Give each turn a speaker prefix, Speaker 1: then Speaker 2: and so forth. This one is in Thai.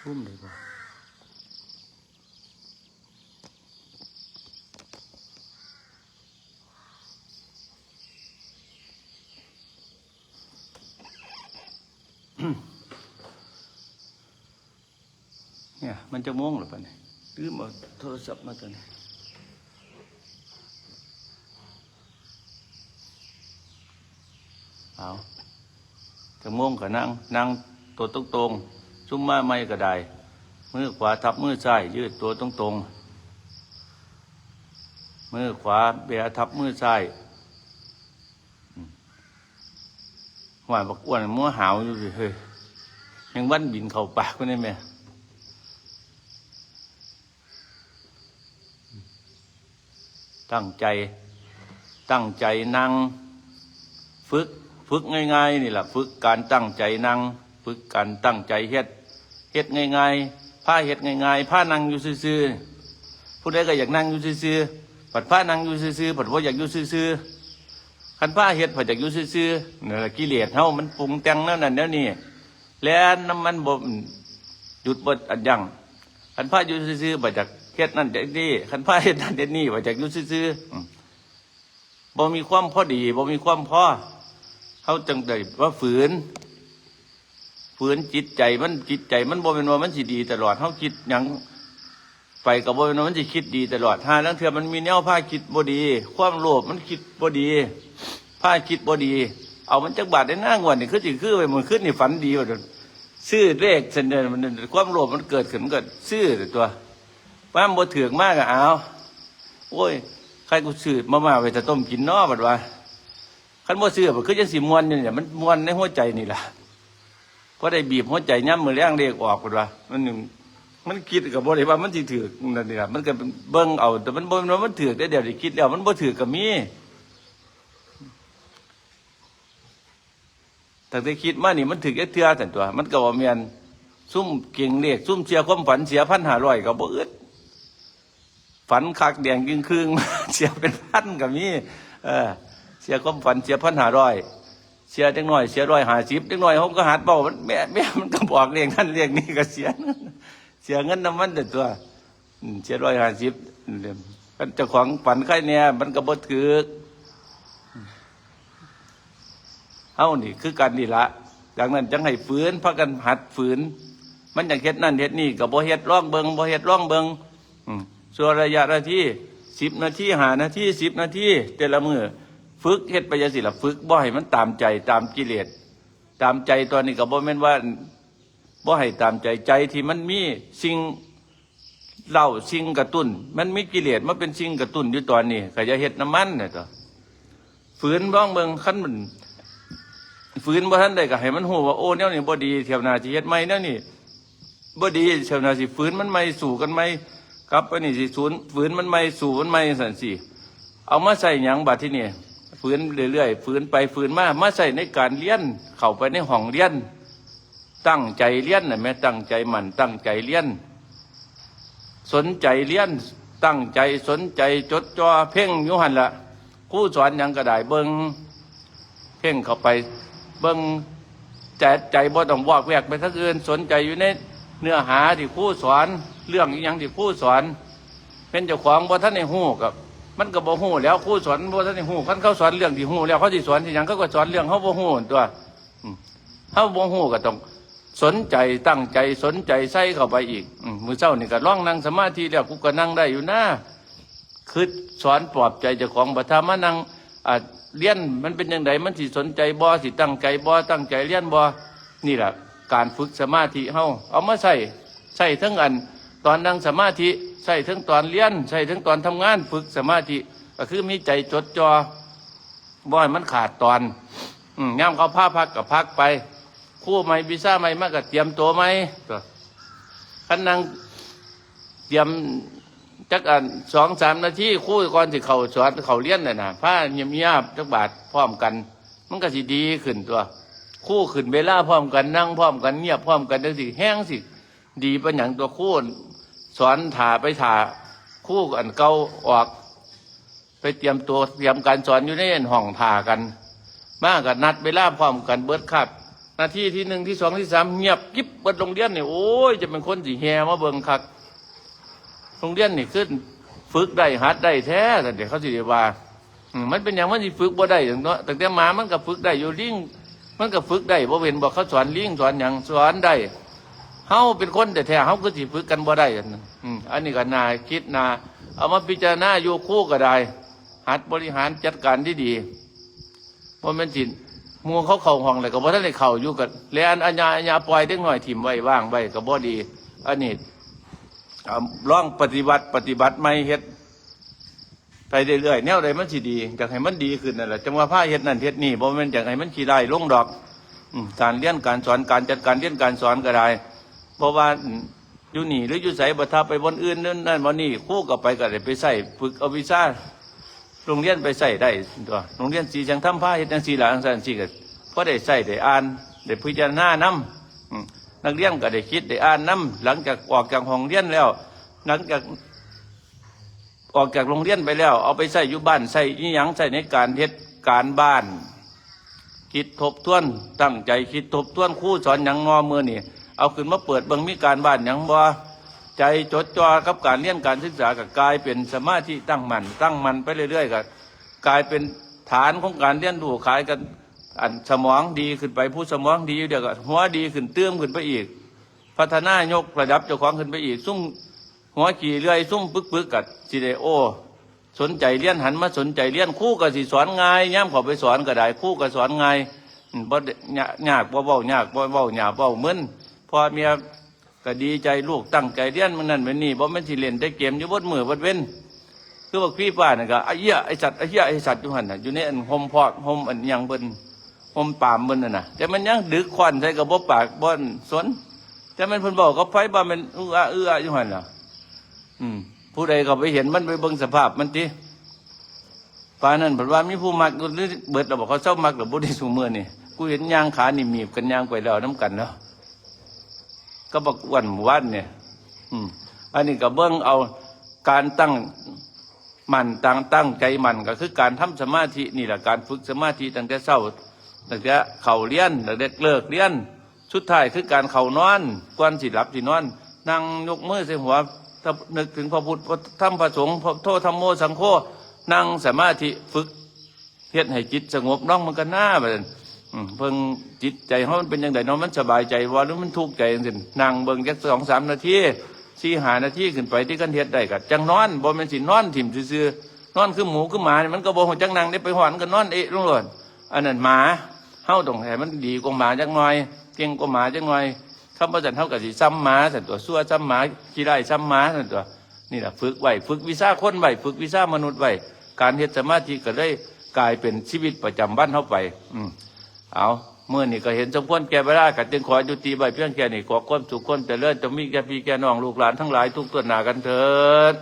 Speaker 1: ซุ่มเลยบ่เนี่ย มันจะม่วงหรือเปล่าเนี่ยลืมเอาโทรศัพท์มาตัวนี้เอาจะม่วงก็นั่งนั่งตัวตรงตรงๆ ซุ่มมาไม่ก็ได้ มือขวาทับมือซ้ายยืดตัวตรงตรงๆ มือขวาเบียทับมือซ้ายหวานบักอ้วนมัวหาวอยู่สิเฮ้ยยังวันบินเข้าปากคนนี้แม่ตั้งใจ ตั้งใจนั่ง ฝึก ฝึกง่ายๆนี่แหละฝึกการตั้งใจนั่ง ฝึกการตั้งใจเฮ็ด เฮ็ดง่ายๆผ้าเฮ็ดง่ายๆผ้านั่งอยู่ซื่อๆผู้ใดก็อยากนั่งอยู่ซื่อๆผัดผ้านั่งอยู่ซื่อๆผัดว่าอยากอยู่ซื่อๆคันผ้าเฮ็ดผัดอยากอยู่ซื่อๆนี่นแหละกิเลสเฮามันปรุงแต่งแล้วนั่นแล้วนี่แล้วน้ำมันบ่หยุดบ่อันยังคันผ้าอยู่ซื่อๆผัดจากเฮ็ดนั่นเด็ดนี่คันผ้าเฮ็ดนั่นเด็ดนี่ผัดจากอยู่ซื่อๆบ่มีความพอดีบ่มีความพอเฮาจังไดว่าฝืน ฝืนจิตใจมันจิตใจมันบ่เป็นว่ามันสิดีตลอดเฮาคิดหยังไปกับบ่เป็นว่ามันสิคิดดีตลอดหาลังเทื่อมันมีแนวพาคิดบ่ดี ความโลภมันคิดบ่ดีพาคิดบ่ดี เอามันจักบาทได้หน้างวดนี่คือสิคือไปมันขึ้นนี่ฝันดีว่าซื้อเลขเสนอมันความโลภมันเกิดขึ้นมันก็ซื้อตัวว่ามันบ่ถือกมากอะเอาโอ้ยใครกูซื้อมามาไว้จะต้มกินนาะบัดว่าคันบ่ซื้อมันคือจังสิมวนนี่เนี่ยมันมวนในหัวใจนี่ล่ะ พอได้บีบหัวใจย่ำมือแรงเรียกออกกันว่ามันมันคิดกับบริว่ามันสิถือนั่นนี่ละมันก็เป็นเบิ้งเอา แต่มันบ่มันถือได้เดี๋ยวได้คิดแล้ว มันบ่ถือกับมีแต่ได้คิดมานี่มันถือแค่เทือแต่ตัว มันก็ว่เมียนซุ่มเก่งเรียกซุ่มเสียความฝันเสียพันหาร้อยก็บ่อึดฝันคักแดงกึ่งครึ่งเสียเป็นพันกับมีเออ เสียความฝันเสียพันหาร้อย เสียจังหน่อยเสียร้อยหาสิบจังหน่อยเขาก็หัดเบามันแม่แม่มันก็บอกเรียงนั่นเรียงนี่ก็เสียเงินเสียเงินน้ำมันแต่ตัวเสียร้อยหาสิบกันเจ้าของฝันใครเนี่ยมันก็บ่ถือเฮานี่คือกันนี่ละดังนั้นจังให้ฝืนพากันหัดฝืน มันอยากเฮ็ดนั่นเฮ็ดนี่ก็บ่เฮ็ดร่องเบิงบ่เฮ็ดร่องเบิงส่วนระยะนาทีสิบนาทีหานาทีสิบนาทีแต่ละมือ ฝึกเฮ็ดไปยังสิละฝึกบ่ให้มันตามใจตามกิเลสตามใจตัวนี้ก็บ่แม่นว่าบ่ให้ตามใจใจที่มันมีสิ่งเล่าสิ่งกระตุ้น มันมีกิเลสมันเป็นสิ่งกระตุ้นอยู่ตอนนี้ก็จะเฮ็ดน้ำมันน่ะตัวฝืนบ้องเบิงคันมันฝืนบ่ทันได้ก็ให้มันฮู้ว่าโอ้แนวนี้บ่ดีเทียวหน้าสิเฮ็ดใหม่แนวนี้บ่ดีเทียวหน้าสิฝืนมันใหม่สู่กันใหม่กลับไปนี่สิศูนย์ฝืนมันใหม่สู่มันใหม่สั่นสิเอามาใส่หยังบัดที่นี่ ฝืนเรื่อยๆฝืนไปฝืนมามาใส่ในการเรียน เข้าไปในห้องเรียน ตั้งใจเรียนนะแม่ตั้งใจมันตั้งใจเรียน สนใจเรียน ตั้งใจสนใจจดจ่อเพ่งยุหันละครู่สอนยังก็ได้เบิงเพ่งเข้าไปเบิงแต่ใจบ่ต้องวอกแวกไปทั้งอื่นสนใจอยู่ในเนื้อหาที่ครู่สอน เรื่องอยังที่ครู่สอน เป็นเจ้าของบ่ท่านในหูกับ มันก็บ่ฮู้แล้วครูสอนบ่ทันฮู้คันเขาสอนเรื่องที่ฮู้แล้วเขาสิสอนที่หยังเขาก็สอนเรื่องเขาบ่ฮู้ตัวเฮาบ่ฮู้ก็ต้องสนใจตั้งใจสนใจใส่เข้าไปอีกอืมือเช้านี่ก็ร้องนั่งสมาธิแล้วกูก็นั่งได้อยู่นะคือสอนปลอบใจเจ้าของบ่ทามานั่งอ่าเรียนมันเป็นจังไดมันสิสนใจบ่สิตั้งใจบ่ตั้งใจเรียนบ่นี่แหละการฝึกสมาธิเฮาเอามาใส่ใส่ทั้งอัน ตอนนั่งสมาธิ ใส่ทั้งตอนเรียนใส่ทั้งตอนทำงานฝึกสมาธิก็คือมีใจจดจอบ่ให้มันขาดตอนอย่ามเขาพาพักกับพักไป คู่ไหมวีซ่าไหมมากกับเตรียมตัวไหมตัวขันนั่งเตรียมจักอันสองสามนาทีคู่ก่อนสิเขาสอนเขาเรียนน่ะนะผ้าเงียบเงียบๆจักบาทพร้อมกัน มันก็สิดีขึ้นตัว คู่ขึ้นเวลาพร้อมกันนั่งพร้อมกันเงียบพร้อมกันจังสิแห้งสิ ดีเป็นอย่างตัวคู่ สอนถ่าไปถ่าคู่อันเก่าออก ไปเตรียมตัวเตรียมการสอนอยู่ในห้องถ่ากัน มากกับนัดเวลาพร้อมกันเบิดครับนาทีที่หนึ่งที่สองที่สามเงียบกิ๊บเปิดโรงเรียนนี่โอ้ยจะเป็นคนสีแฮมาเบิงคักโรงเรียนนี่ขึ้นฝึกได้หัดได้แท้แต่เดี๋ยวเขาสิได้ว่ามมันเป็นอย่างมันสิฝึกบ่ได้อย่างเนาะแต่แต่หมามันก็ฝึกได้อยู่ลิงมันก็ฝึกได้บ่เห็นบอกเขาสอนลิงสอนอย่างสอนได้ เฮาเป็นคนแต่แท้เฮาก็สิฝึกกันบ่ได้อันนั้นอืมอันนี้ก็นาคิดนาเอามาพิจารณาอยู่คู่ก็ได้ หัดบริหารจัดการที่ดีเพราะมันจิตมัวเขาเข่าห้องเลยก็บ่ทันได้เข่าอยู่กับแล้วอันอัญญาอัญญาปล่อยเด็กหน่อยถิ่มไว้ว่างไว้ก็บ่ดีอันนี้เอาลองปฏิบัติปฏิบัติไม่เฮ็ดไปเรื่อยๆแนวใดมันสิดีอยากให้มันดีขึ้นนั่นแหละจังว่าผ้าเฮ็ดนั่นเฮ็ดนี่บ่แม่นอยากให้มันขี้ได้ลงดอกอการเรียนการสอนการจัดการเรียนการสอนก็ได้ เพราะว่าอยู่นี่หรืออยู่ไสบ่ทับไปบนอื่นนั่นนั่นบ่นี่ครู่ก็ไปก็ได้ไปใส่ฝึกเอาวิชาโรงเรียนไปใส่ได้ตัวโรงเรียนสีจังทำผ้าเฮ็ดจังสีหลังสันสีก็พอได้ใส่ได้อ่านได้พิจารณานํอืมนักเรียนก็ได้คิดได้อ่านนํหลังจากออกจากห้องเรียนแล้ว หลังจากออกจากโรงเรียนไปแล้ว เอาไปใส่อยู่บ้านใส่ยี่ยังใส่ในการเฮ็ดการบ้าน คิดทบทวนตั้งใจคิดทบทวนคู่สอนหยังงอมือนี่ เอาขึ้นมาเปิดเบิ่งมีการบ้านหยังบ่ใจจดจ่อกับการเรียนการศึกษากับกลายเป็นสมาธิตั้งมันตั้งมันไปเรื่อยๆกับกลายเป็นฐานของการเรียนรู้ขายกันอันสมองดีขึ้นไปผู้สมองดีเดี๋ยวกับหัวดีขึ้นเตื้มขึ้นไปอีก พัฒนายกระดับเจ้าของขึ้นไปอีก ซุ่มหัวขี่เรื่อยซุ่มปึกปึกๆกับซีเดโอ สนใจเรียนหันมาสนใจเรียนคู่ก็สิสอนง่ายย่ำขอไปสอนก็ได้คู่ก็สอนง่ายบ่ได้ยากบ่เว้ายากบ่เว้าหยาบเว้ามึน พอเมียก็ดีใจลูกตั้งใจเรียนมันนั่นมันนี่บ่แม่นสิเล่นได้เกมอยู่บดมือบดเว้นคือว่าพี่ป้าน่ก็ไอ้เหี้ยไอ้สัตว์ไอ้เหี้ยไอ้สัตว์อยู่หันน่ะอยู่ในอันห่มพอกห่มอันหยังเบิ่นห่มปามเบิ่นน่ะนะแต่มันยังดึกควันใส่กับบ่ปากบ่อนสนแต่มันเพิ่นบอกกับไผบ่ามันอื้ออื้ออยู่หันน่ะอืมผู้ใดก็ไปเห็นมันไปเบิ่งสภาพมันติปานนั้นเพิ่นว่ามีผู้มักหรือเบิดแล้วบอกเขาเศร้ามักหรือบ่ได้ซุมื้อนี่กูเห็นยางขานี่มีบกันยางไปแล้วนํกันเนาะ ก็บอกอ้วันหมู่บ้านเนี่ย อืม อันนี้ก็เบิ้งเอาการตั้งมันตั้งตั้งใจมันก็คือการทำสมาธินี่แหละการฝึกสมาธิตั้งแต่เช้าตั้งแต่เข่าเลี้ยนตั้งแต่เลิกเลี้ยนสุดท้ายคือการเข่านอนก่อนสิหลับสินอน นั่งยกมือใส่หัวถ้านึกถึงพระพุทธพระธรรมพระสงฆ์พระโทษธรรมโมสังโฆนั่งสมาธิฝึกเฮ็ดให้จิตสงบน้องมันก็น่าไปอืม เพิ่งจิตใจเขามันเป็นยังไงเน้องมันสบายใจว่าหรือมันทุกข์ใจจังนั่งเบิ่งจักสองสามนาทีสี่หานาทีขึ้นไปที่กันเฮ็ดได้ก็จังนอนบ่แม่นสินอนถิ่มซื่อๆนอนคือหมูคือหมานี่มันก็บ่ฮู้จักนั่งได้ไปหอนก็นอนเอะลงโลดอันนั้นหมาเฮาต้องให้มันดีกว่าหมาจักหน่อย เก่งกว่าหมาจักหน่อยคำว่าจันเฮาก็สิซ้ำหมาสั่นตัวซั่วซ้ำหมาขี้ได้ซ้ำหมาสั่นตัวนี่แหละฝึกไหวฝึกวิชาคนไหวฝึกวิชามนุษย์ไหวการเฮ็ดสมาธิก็ได้กลายเป็นชีวิตประจำวันเข้าไป อืม เอาเมื่อนี่ก็เห็นสมควรแก่เวลากัจึงขอยุติใบเพียงแก่นี่ขอความสุขคนแต่เลื่อนจะมีแก่พี่แก่น้องลูกหลานทั้งหลายทุกตัวหนากันเถิด